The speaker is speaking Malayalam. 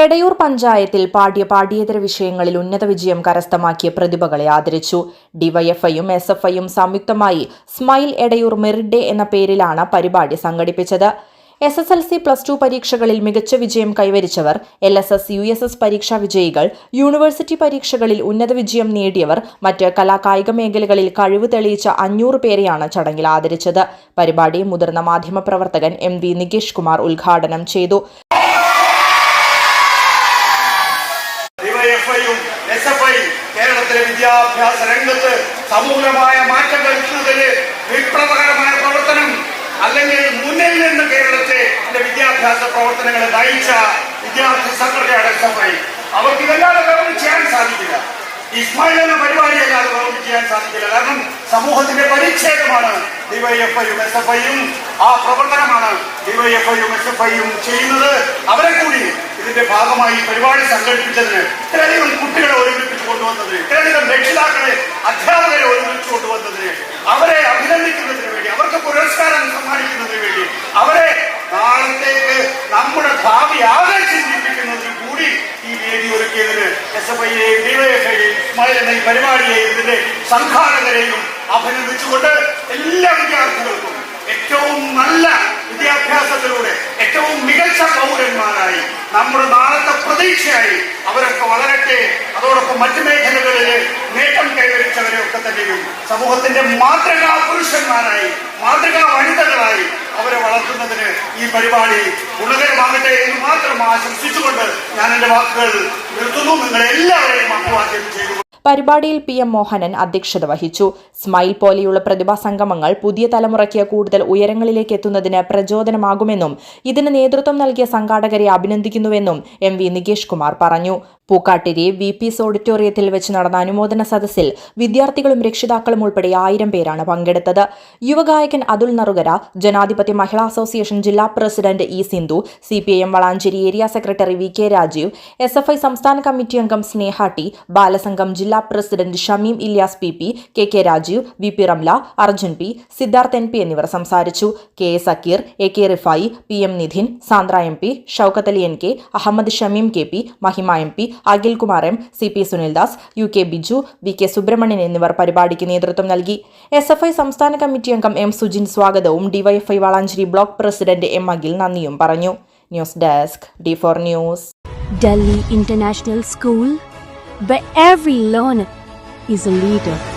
എടയൂർ പഞ്ചായത്തിൽ പാഠ്യ പാഠ്യേതര വിഷയങ്ങളിൽ ഉന്നത വിജയം കരസ്ഥമാക്കിയ പ്രതിഭകളെ ആദരിച്ചു. ഡിവൈഎഫ്ഐയും എസ് എഫ് ഐയും സംയുക്തമായി സ്മൈൽ എടയൂർ മെറിറ്റ് ഡേ എന്ന പേരിലാണ് പരിപാടി സംഘടിപ്പിച്ചത്. S S L C plus two പരീക്ഷകളിൽ മികച്ച വിജയം കൈവരിച്ചവർ L S S U S S പരീക്ഷാ വിജയികൾ യൂണിവേഴ്സിറ്റി പരീക്ഷകളിൽ ഉന്നത വിജയം നേടിയവർ മറ്റ് കലാകായിക മേഖലകളിൽ കഴിവ് തെളിയിച്ച അഞ്ഞൂറ് പേരെയാണ് ചടങ്ങിൽ ആദരിച്ചത്. പരിപാടി മുതിർന്ന മാധ്യമപ്രവർത്തകൻ എം വി നികേഷ് കുമാർ ഉദ്ഘാടനം ചെയ്തു. ഡിവൈഎഫ്ഐയും എസ് എഫ് ഐ കേരളത്തിലെ വിദ്യാഭ്യാസ രംഗത്ത് സമൂലമായ മാറ്റം വരുത്തുന്നതിന് വിപ്ലവകരമായ പ്രവർത്തനം അല്ലെങ്കിൽ മുന്നിൽ നിന്ന് കേരളത്തെ വിദ്യാഭ്യാസ പ്രവർത്തനങ്ങളെ നയിച്ച വിദ്യാർത്ഥി സംഘടനയാണ് എസ് എഫ് ഐ. അവർക്ക് ഇതല്ലാതെ ഗവൺമെന്റ് ചെയ്യാൻ സാധിക്കില്ല. ഇസ്മായിൽ എന്ന പരിപാടിയല്ലാതെ ഗവൺമെന്റ് ചെയ്യാൻ സാധിക്കില്ല. കാരണം സമൂഹത്തിന്റെ പരിച്ഛേദമാണ് ഡിവൈഎഫ്ഐയും എസ് എഫ് ഐയും. ആ പ്രവർത്തനമാണ് ഡിവൈഎഫ്ഐയും എസ് എഫ് ഐയും ചെയ്യുന്നത്. അവരെ ഭാഗമായി പരിപാടി സംഘടിപ്പിച്ചതിന് ഇത്രയധികം കുട്ടികളെ ഒരുമിപ്പിച്ചു കൊണ്ടുവന്നതിന് ഇത്രയധികം രക്ഷിതാക്കളെ അധ്യാപകരെ ഒരുമിച്ച് കൊണ്ടുവന്നതിന് അവരെ അഭിനന്ദിക്കുന്നതിന് വേണ്ടി അവർക്ക് പുരസ്കാരം സമ്മാനിക്കുന്നതിന് വേണ്ടി അവരെ നാളത്തേക്ക് നമ്മുടെ ഭാവി ആകെ ചിന്തിപ്പിക്കുന്നതിന് കൂടി ഈ വേദി ഒരുക്കിയതിന് എസ് എഫ് ഐയെയും ഡിവൈഎഫ്ഐയെയും ഇസ്മായിൽ എന്ന ഈ പരിപാടിയെയും ഇതിന്റെ സംഘാടകരെയും അഭിനന്ദിച്ചുകൊണ്ട് എല്ലാ വിദ്യാർത്ഥികൾക്കും ഏറ്റവും നല്ല വിദ്യാഭ്യാസത്തിലൂടെ ഏറ്റവും മികച്ച പൗരന്മാരായി നമ്മുടെ നാളത്തെ പ്രതീക്ഷയായി അവരൊക്കെ വളരട്ടെ. അതോടൊപ്പം മറ്റു മേഖലകളിൽ നേട്ടം കൈവരിച്ചവരെ ഒക്കെ തന്നെയും സമൂഹത്തിന്റെ മാതൃകാ പുരുഷന്മാരായി മാതൃകാ വനിതകളായി അവരെ വളർത്തുന്നതിന് ഈ പരിപാടി ഗുണകരമാകട്ടെ എന്ന് മാത്രം ആശംസിച്ചുകൊണ്ട് ഞാൻ എന്റെ വാക്കുകൾ നിർത്തുന്നു. നിങ്ങളെല്ലാവരെയും അഭിവാദ്യം ചെയ്തു പരിപാടിയിൽ പി എം മോഹനൻ അധ്യക്ഷത വഹിച്ചു. സ്മൈൽ പോലെയുള്ള പ്രതിഭാ സംഗമങ്ങൾ പുതിയ തലമുറയ്ക്ക് കൂടുതൽ ഉയരങ്ങളിലേക്ക് എത്തുന്നതിന് പ്രചോദനമാകുമെന്നും ഇതിന് നേതൃത്വം നൽകിയ സംഘാടകരെ അഭിനന്ദിക്കുന്നുവെന്നും എം വി നികേഷ് കുമാർ പറഞ്ഞു. പൂക്കാട്ടിരി വി പീസ് ഓഡിറ്റോറിയത്തിൽ വെച്ച് നടന്ന അനുമോദന സദസ്സിൽ വിദ്യാർത്ഥികളും രക്ഷിതാക്കളും ഉൾപ്പെടെ ആയിരം പേരാണ് പങ്കെടുത്തത്. യുവഗായകൻ അതുൽ നറുകര ജനാധിപത്യ മഹിളാ അസോസിയേഷൻ ജില്ലാ president E Sindhu C P M Valanchery area secretary V K Rajeev S F I സംസ്ഥാന കമ്മിറ്റി അംഗം സ്നേഹ ടി ബാലസംഘം ജില്ലാ president Shameem Ilyas P P K K Rajeev V P Ramla Arjun P Siddharth N P എന്നിവർ സംസാരിച്ചു. K S Akkeer A K Rifai P M Nidhin Sandra M P Shoukath Ali N K Ahammed Shameem K P Mahima M P Akhil Kumar M C P Sunildas U K Biju V K Subrahmanian എന്നിവർ പരിപാടിക്ക് നേതൃത്വം നൽകി. എസ് എഫ് ഐ സംസ്ഥാന കമ്മിറ്റി അംഗം എം സുജിൻ സ്വാഗതവും DYFI Valanchery block president M Akhil നന്ദിയും പറഞ്ഞു. News desk D four news. Delhi international School, where every learner is a leader.